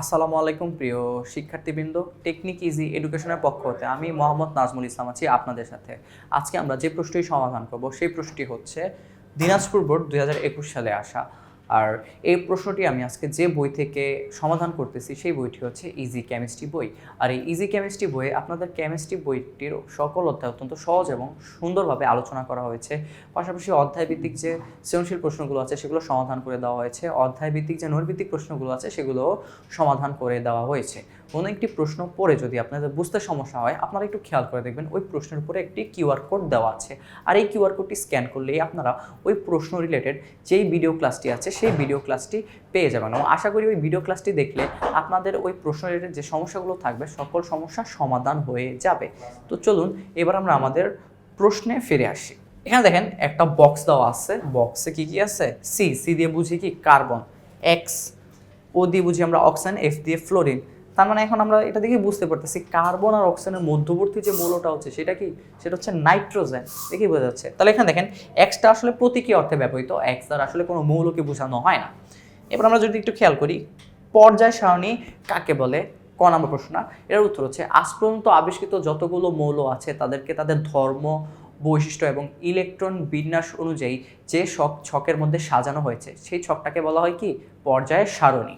আসসালামু আলাইকুম, প্রিয় শিক্ষার্থীবৃন্দ। টেকনিক ইজি এডুকেশনের পক্ষ হতে আমি মোহাম্মদ নাজমুল ইসলাম আছি আপনাদের সাথে। আজকে আমরা যে প্রশ্নটি সমাধান করব, সেই প্রশ্নটি হচ্ছে, দিনাজপুর বোর্ড দুই হাজার একুশ সালে আসা। আর এই প্রশ্নটি আমি আজকে যে বই থেকে সমাধান করতেছি, সেই বইটি হচ্ছে ইজি কেমিস্ট্রি বই। আর এই ইজি কেমিস্ট্রি বইয়ে আপনাদের কেমিস্ট্রি বইটির সকল অধ্যায় অত্যন্ত সহজ এবং সুন্দরভাবে আলোচনা করা হয়েছে। পাশাপাশি অধ্যায় ভিত্তিক যে সৃজনশীল প্রশ্নগুলো আছে, সেগুলো সমাধান করে দেওয়া হয়েছে। অধ্যায় ভিত্তিক যে নৈর্ভিত্তিক প্রশ্নগুলো আছে সেগুলো সমাধান করে দেওয়া হয়েছে। কোনো একটি প্রশ্ন পড়ে যদি আপনাদের বুঝতে সমস্যা হয়, আপনারা একটু খেয়াল করে দেখবেন ওই প্রশ্নের উপরে একটি কিউআর কোড দেওয়া আছে। আর এই কিউআর কোডটি স্ক্যান করলেই আপনারা ওই প্রশ্ন রিলেটেড যেই ভিডিও ক্লাসটি আছে সেই ভিডিও ক্লাসটি পেয়ে যাবেন। এবং আশা করি ওই ভিডিও ক্লাসটি দেখলে আপনাদের ওই প্রশ্ন রিলেটেড যে সমস্যাগুলো থাকবে, সকল সমস্যার সমাধান হয়ে যাবে। তো চলুন, এবার আমরা আমাদের প্রশ্নে ফিরে আসি। এখানে দেখেন, একটা বক্স দেওয়া আছে। বক্সে কি কি আছে? সি সি দিয়ে বুঝি কি? কার্বন এক্স ও দিয়ে বুঝি আমরা অক্সিজেন এফ দিয়ে ফ্লোরিন তার মানে এখন আমরা এটা দেখে বুঝতে পারতেছি কার্বন আর অক্সিজেনের মধ্যবর্তী যে মৌলটা হচ্ছে, সেটা কি? সেটা হচ্ছে নাইট্রোজেন। দেখেই বোঝা যাচ্ছে। তাহলে এখানে দেখেন এক্সটা আসলে প্রতীকী অর্থে ব্যবহৃত এক্স দ্বারা আসলে কোনো মৌলকে বোঝানো হয় না। এবার আমরা যদি একটু খেয়াল করি, পর্যায় সারণী কাকে বলে? ক নম্বর প্রশ্ন এর উত্তর হচ্ছে, আজ পর্যন্ত আবিষ্কৃত যতগুলো মৌল আছে, তাদেরকে তাদের ধর্ম, বৈশিষ্ট্য এবং ইলেকট্রন বিন্যাস অনুযায়ী যে ছক, ছকের মধ্যে সাজানো হয়েছে, সেই ছকটাকে বলা হয় কি? পর্যায় সারণী।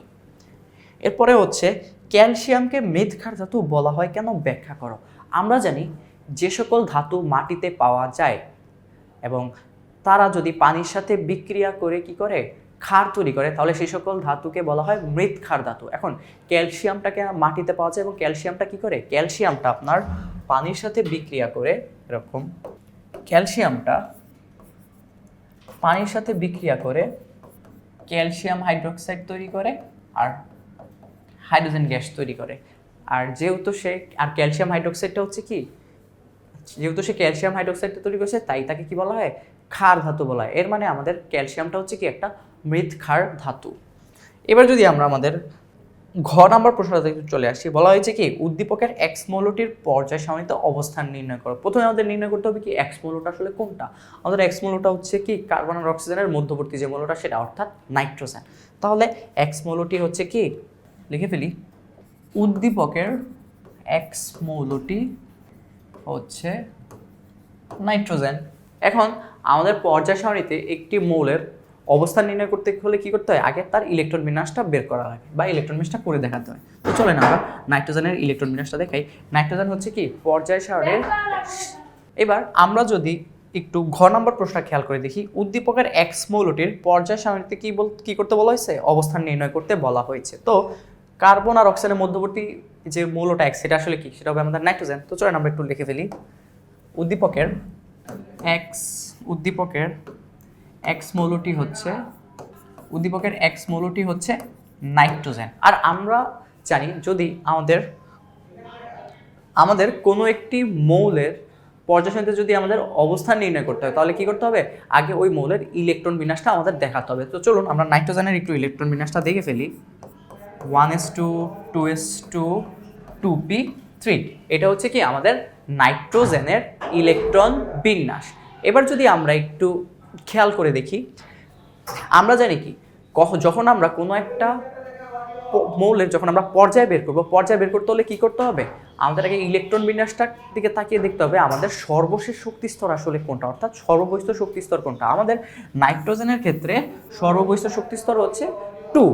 এরপরে হচ্ছে ক্যালসিয়ামকে মৃৎক্ষার ধাতু বলা হয় কেন? ব্যাখ্যা করো। আমরা জানি যে সকল ধাতু মাটিতে পাওয়া যায় এবং তারা যদি পানির সাথে বিক্রিয়া করে কি করে? ক্ষার তৈরি করে। তাহলে সেই সকল ধাতুকে বলা হয় মৃৎক্ষার ধাতু। এখন ক্যালসিয়ামটাকে মাটিতে পাওয়া যায় এবং ক্যালসিয়ামটা কি করে? ক্যালসিয়ামটা আপনার পানির সাথে বিক্রিয়া করে, এরকম ক্যালসিয়ামটা পানির সাথে বিক্রিয়া করে ক্যালসিয়াম হাইড্রোক্সাইড তৈরি করে আর হাইড্রোজেন গ্যাস তৈরি করে। আর যেহেতু সে, আর ক্যালসিয়াম হাইড্রোক্সাইডটা হচ্ছে কি? যেহেতু সে ক্যালসিয়াম হাইড্রোক্সাইডটা তৈরি করছে, তাই তাকে কি বলা হয়? ক্ষার ধাতু বলা হয়। এর মানে আমাদের ক্যালসিয়ামটা হচ্ছে কি একটা মৃৎ ক্ষার ধাতু। এবার যদি আমরা আমাদের ঘ নাম্বার প্রশ্নটাতে একটু চলে আসি, বলা হয়েছে কি, উদ্দীপকের এক্স মৌলটির পর্যায় সারণীতে অবস্থান নির্ণয় করো। প্রথমে আমাদের নির্ণয় করতে হবে কি এক্স মৌলটা আসলে কোনটা? আমাদের এক্স মৌলটা হচ্ছে কি, কার্বন আর অক্সিজেনের মধ্যবর্তী যে মৌলটা, সেটা অর্থাৎ নাইট্রোজেন। তাহলে এক্স মৌলটি হচ্ছে কি লিখে ফেলি। উদ্দীপকের এক্স মৌলটি হচ্ছে নাইট্রোজেন। এখন আমাদের পর্যায় সারণীতে একটি মৌলের অবস্থান নির্ণয় করতে হলে কি করতে হয়? আগে তার ইলেকট্রন বিন্যাসটা বের করা লাগে বা ইলেকট্রন বিন্যাসটা করে দেখাতে হয়। তো চলেন আমরা নাইট্রোজেনের ইলেকট্রন বিন্যাসটা দেখাই। নাইট্রোজেন হচ্ছে কি? পর্যায় সারণীর এবার আমরা যদি একটু ঘ নম্বর প্রশ্ন খেয়াল করে দেখি। উদ্দীপকের এক্স মৌলটির পর্যায় সারণীতে কি বল কি করতে বলা হয়েছে? অবস্থান নির্ণয় করতে বলা হয়েছে। তো কার্বন আর অক্সিজেনের মধ্যবর্তী যে মৌলটা এক্স সেটা আসলে কি? সেটা হবে আমাদের নাইট্রোজেন। তো চলেন আমরা একটু লিখে ফেলি। উদ্দীপকের এক্স উদ্দীপকের এক্স মৌলটি হচ্ছে, উদ্দীপকের এক্স মৌলটি হচ্ছে নাইট্রোজেন। আর আমরা জানি যদি আমাদের আমাদের কোনো একটি মৌলের পর্যায়সারণীতে যদি আমাদের অবস্থান নির্ণয় করতে হয়, তাহলে কি করতে হবে? আগে ওই মৌলের ইলেকট্রন বিন্যাসটা আমাদের দেখাতে হবে। তো চলুন আমরা নাইট্রোজেনের একটু ইলেকট্রন বিন্যাসটা দেখে ফেলি। One S two two S two two P three এটা হচ্ছে কি আমাদের নাইট্রোজেনের ইলেকট্রন বিন্যাস। এবার যদি আমরা একটু খেয়াল করে দেখি, আমরা জানি কি যখন আমরা কোনো একটা মৌলের যখন আমরা পর্যায় বের করব, পর্যায় বের করতে হলে কী করতে হবে? আমাদের আগে ইলেকট্রন বিন্যাসটার দিকে তাকিয়ে দেখতে হবে, আমাদের সর্বশেষ শক্তিস্তর আসলে কোনটা? অর্থাৎ সর্ববহিষ্ঠ শক্তিস্তর কোনটা? আমাদের নাইট্রোজেনের ক্ষেত্রে সর্ববহিষ্ঠ শক্তিস্তর হচ্ছে টু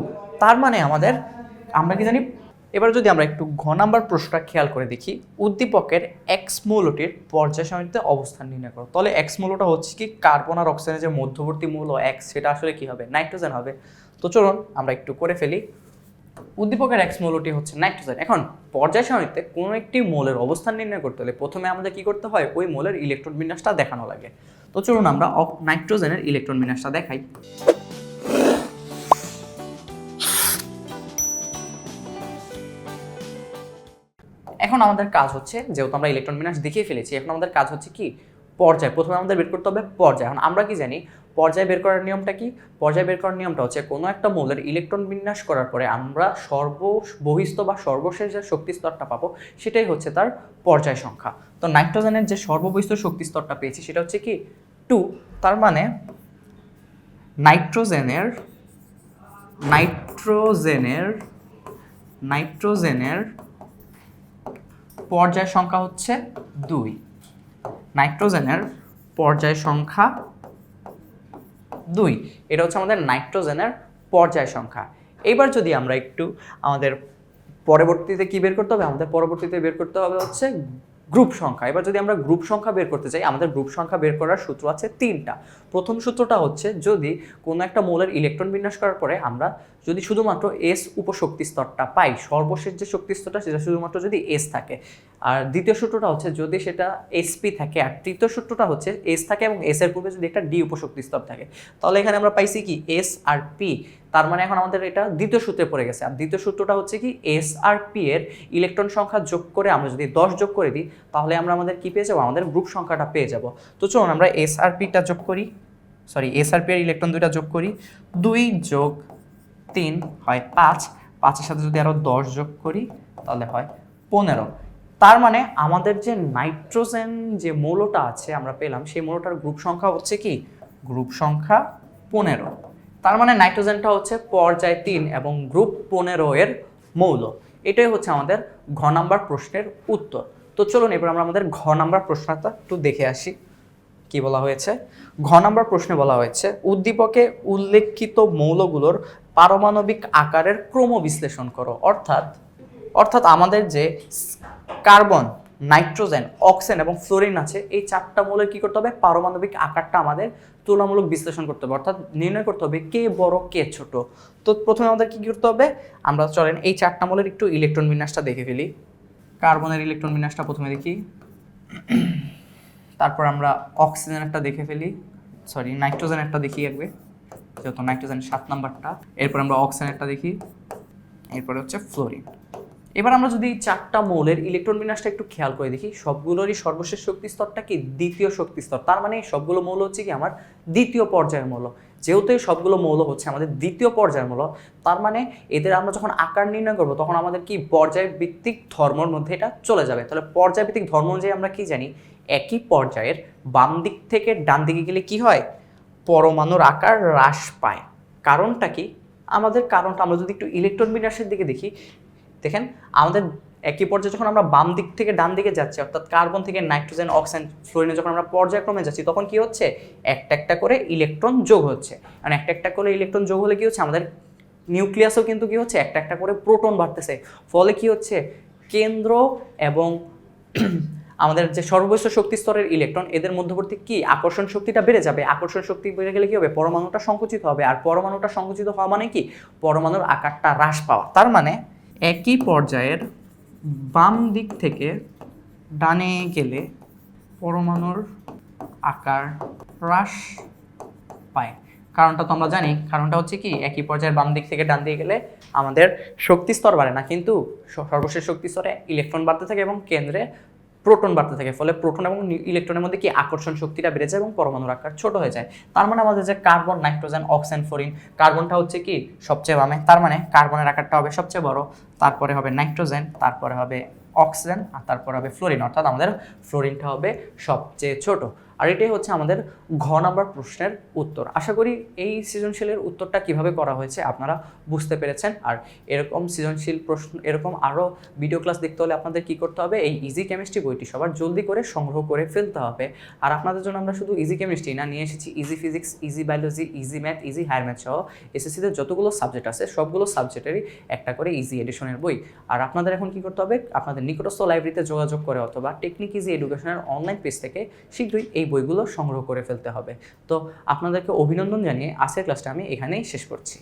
তার মানে আমাদের, আমরা কি জানি, এবার যদি আমরা একটু ঘ নাম্বার প্রশ্নটা খেয়াল করে দেখি, উদ্দীপকের এক্স মৌলটির পর্যায় সারণীতে অবস্থান নির্ণয় করো। তাহলে এক্স মৌলটা হচ্ছে কি কার্বন আর অক্সিজেনের যে মধ্যবর্তী মৌল এক্স সেটা আসলে কি হবে? নাইট্রোজেন হবে। তো চলুন, আমরা একটু করে ফেলি। উদ্দীপকের এক্স মৌলটি হচ্ছে নাইট্রোজেন এখন, পর্যায় সারণীতে কোনো একটি মৌলের অবস্থান নির্ণয় করতে হলে প্রথমে আমাদের কি করতে হয়? ওই মৌলের ইলেকট্রন বিন্যাসটা দেখানো লাগে। তো চলুন আমরা নাইট্রোজেনের ইলেকট্রন বিন্যাসটা দেখাই। এখন আমাদের কাজ হচ্ছে, যেহেতু আমরা ইলেকট্রন বিন্যাস দেখিয়ে ফেলেছি, এখন আমাদের কাজ হচ্ছে কি? পর্যায়। প্রথমে আমাদের বের করতে হবে পর্যায়। এখন আমরা কি জানি? পর্যায় বের করার নিয়মটা কি? পর্যায় বের করার নিয়মটা হচ্ছে কোনো একটা মৌলের ইলেকট্রন বিন্যাস করার পরে আমরা সর্ব সর্ববহিস্থ বা সর্বশেষ যে শক্তি স্তরটা পাবো, সেটাই হচ্ছে তার পর্যায় সংখ্যা। তো নাইট্রোজেনের যে সর্ববহিস্থ শক্তি স্তরটা পেয়েছি, সেটা হচ্ছে কি? টু তার মানে নাইট্রোজেনের নাইট্রোজেনের নাইট্রোজেনের পর্যায় সংখ্যা হচ্ছে দুই। নাইট্রোজেনের পর্যায় সংখ্যা দুই। এটা হচ্ছে আমাদের নাইট্রোজেনের পর্যায় সংখ্যা। এবার যদি আমরা একটু আমাদের পরবর্তীতে কি বের করতে হবে? আমাদের পরবর্তীতে বের করতে হবে হচ্ছে গ্রুপ সংখ্যা। এবার যদি আমরা গ্রুপ সংখ্যা বের করতে চাই, আমাদের গ্রুপ সংখ্যা বের করার সূত্র আছে তিনটা। প্রথম সূত্রটা হচ্ছে, যদি কোনো একটা মৌলের ইলেকট্রন বিন্যাস করার পরে আমরা যদি শুধুমাত্র এস উপশক্তি স্তরটা পাই, সর্বশেষ যে শক্তি স্তরটা, সেটা শুধুমাত্র যদি এস থাকে আর দ্বিতীয় সূত্রটা হচ্ছে যদি সেটা এসপি থাকে, আর তৃতীয় সূত্রটা হচ্ছে এস থাকে এবং এস এর পূর্বে যদি একটা ডি উপশক্তি স্তর থাকে, তাহলে এখানে আমরা পাইছি কি এস আর পি তার মানে এখন আমাদের এটা দ্বিতীয় সূত্রে পড়ে গেছে। আর দ্বিতীয় সূত্রটা হচ্ছে কি এস আর পি এর ইলেকট্রন সংখ্যা যোগ করে আমরা যদি দশ যোগ করে দিই, তাহলে আমরা আমাদের কি পেয়ে যাব? আমাদের গ্রুপ সংখ্যাটা পেয়ে যাব। তো চলুন আমরা এস আর পিটা যোগ করি। সরি এস আর পি এর ইলেকট্রন দুইটা যোগ করি। দুই যোগ তিন হয় পাঁচ। পাঁচের সাথে যদি আরও দশ যোগ করি, তাহলে হয় পনেরো। তার মানে আমাদের যে নাইট্রোজেন যে মৌলটা আছে আমরা পেলাম, সেই মৌলটার গ্রুপ সংখ্যা হচ্ছে কি? গ্রুপ সংখ্যা পনেরো। তার মানে নাইট্রোজেনটা হচ্ছে পর্যায় তিন এবং গ্রুপ পনেরো এর মৌল। এটাই হচ্ছে আমাদের ঘ নাম্বার প্রশ্নের উত্তর। তো চলুন, এবার আমরা আমাদের ঘ নাম্বার প্রশ্নটা একটু দেখে আসি। কি বলা হয়েছে? ঘ নাম্বার প্রশ্নে বলা হয়েছে, উদ্দীপকে উল্লেখিত মৌলগুলোর পারমাণবিক আকারের ক্রম বিশ্লেষণ করো। অর্থাৎ অর্থাৎ আমাদের যে কার্বন, নাইট্রোজেন, অক্সিজেন এবং ফ্লোরিন আছে। এই চারটা মৌলের কি করতে হবে? পারমাণবিক আকারটা আমাদের তুলনামূলক বিশ্লেষণ করতে হবে, অর্থাৎ নির্ণয় করতে হবে কে বড়, কে ছোট। তো প্রথমে আমাদের কি করতে হবে? আমরা চলেন এই চারটা মৌলের একটু ইলেকট্রন বিন্যাসটা দেখে ফেলি। কার্বনের ইলেকট্রন বিন্যাসটা প্রথমে দেখি। তারপর আমরা অক্সিজেন একটা দেখে ফেলি। সরি, নাইট্রোজেন একটা দেখি একবে যেহেতু নাইট্রোজেন সাত নাম্বারটা। এরপর আমরা অক্সিজেন একটা দেখি। এরপরে হচ্ছে ফ্লোরিন। এবার আমরা যদি চারটা মৌলের ইলেকট্রন বিন্যাসটা একটু খেয়াল করে দেখি, সবগুলোরই সর্বশেষ শক্তি স্তরটা কি? দ্বিতীয় শক্তি স্তর। তার মানে সবগুলো মৌল হচ্ছে কি? আমার দ্বিতীয় পর্যায়ের মৌল। যেহেতু এই সবগুলো মৌল হচ্ছে আমাদের দ্বিতীয় পর্যায়ের মৌল, তার মানে এদের আমরা যখন আকার নির্ণয় করব, তখন আমাদের কি? পর্যায় ভিত্তিক ধর্মর মধ্যে এটা চলে যাবে। তাহলে পর্যায় ভিত্তিক ধর্ম অনুযায়ী আমরা কি জানি? একই পর্যায়ের বাম দিক থেকে ডান দিকে গেলে কি হয়? পরমাণুর আকার হ্রাস পায়। কারণটা কি? আমাদের কারণটা আমরা যদি একটু ইলেকট্রন বিন্যাসের দিকে দেখি দেখেন, আমাদের একই পর্যায়ে যখন আমরা বাম দিক থেকে ডান দিকে যাচ্ছি, অর্থাৎ কার্বন থেকে নাইট্রোজেন, অক্সিজেন, ফ্লোরিনে যখন আমরা পর্যায়ক্রমে যাচ্ছি, তখন কি হচ্ছে? একটা একটা করে ইলেকট্রন যোগ হচ্ছে। কারণ একটা একটা করে ইলেকট্রন যোগ হলে কি হচ্ছে? আমাদের নিউক্লিয়াসও কিন্তু কি হচ্ছে? একটা একটা করে প্রোটন বাড়তেছে। ফলে কি হচ্ছে? কেন্দ্র এবং আমাদের যে সর্বোচ্চ শক্তি স্তরের ইলেকট্রন, এদের মধ্যবর্তী কি? আকর্ষণ শক্তিটা বেড়ে যাবে। আকর্ষণ শক্তি বেড়ে গেলে কি হবে? পরমাণুটা সংকুচিত হবে। আর পরমাণুটা সংকুচিত হওয়া মানে কি? পরমাণুর আকারটা হ্রাস পাওয়া। তার মানে একই পর্যায়ের বাম দিক থেকে ডানে গেলে পরমাণুর আকার হ্রাস পায়। কারণটা তো আমরা জানি। কারণটা হচ্ছে কি, একই পর্যায়ের বাম দিক থেকে ডান দিয়ে গেলে আমাদের শক্তি স্তর বাড়ে না, কিন্তু সর্বশেষ শক্তি স্তরে ইলেকট্রন বাড়তে থাকে এবং কেন্দ্রে প্রোটন বাড়তে থাকে, ফলে প্রোটন এবং ইলেকট্রনের মধ্যে কি আকর্ষণ শক্তিটা বেড়ে যায় এবং পরমাণুর আকার ছোট হয়ে যায়। তার মানে আমাদের যে কার্বন, নাইট্রোজেন, অক্সিজেন, ফ্লোরিন, কার্বনটা হচ্ছে কি সবচেয়ে বামে। তার মানে কার্বনের আকারটা হবে সবচেয়ে বড়, তারপরে হবে নাইট্রোজেন, তারপরে হবে অক্সিজেন, আর তারপরে হবে ফ্লোরিন। অর্থাৎ আমাদের ফ্লোরিনটা হবে সবচেয়ে ছোট। আর এটাই হচ্ছে আমাদের ঘ নাম্বার প্রশ্নের উত্তর। আশা করি এই সৃজনশীলের উত্তরটা কীভাবে করা হয়েছে আপনারা বুঝতে পেরেছেন। আর এরকম সৃজনশীল প্রশ্ন, এরকম আরও ভিডিও ক্লাস দেখতে হলে আপনাদের কি করতে হবে? এই ইজি কেমিস্ট্রি বইটি সবার জলদি করে সংগ্রহ করে ফেলতে হবে। আর আপনাদের জন্য আমরা শুধু ইজি কেমিস্ট্রি না, নিয়ে এসেছি easy physics easy biology easy math easy higher math সহ এসএসসিতে যতগুলো সাবজেক্ট আছে, সবগুলো সাবজেক্টেরই একটা করে ইজি এডিশনের বই। আর আপনাদের এখন কি করতে হবে? আপনাদের নিকটস্থ লাইব্রেরিতে যোগাযোগ করে অথবা টেকনিক ইজি এডুকেশনের অনলাইন পেজ থেকে শীঘ্রই এই বইগুলো সংগ্রহ করে ফেলতে হবে। তো আপনাদেরকে অভিনন্দন জানিয়ে আজকের ক্লাসটা আমি এখানেই শেষ করছি।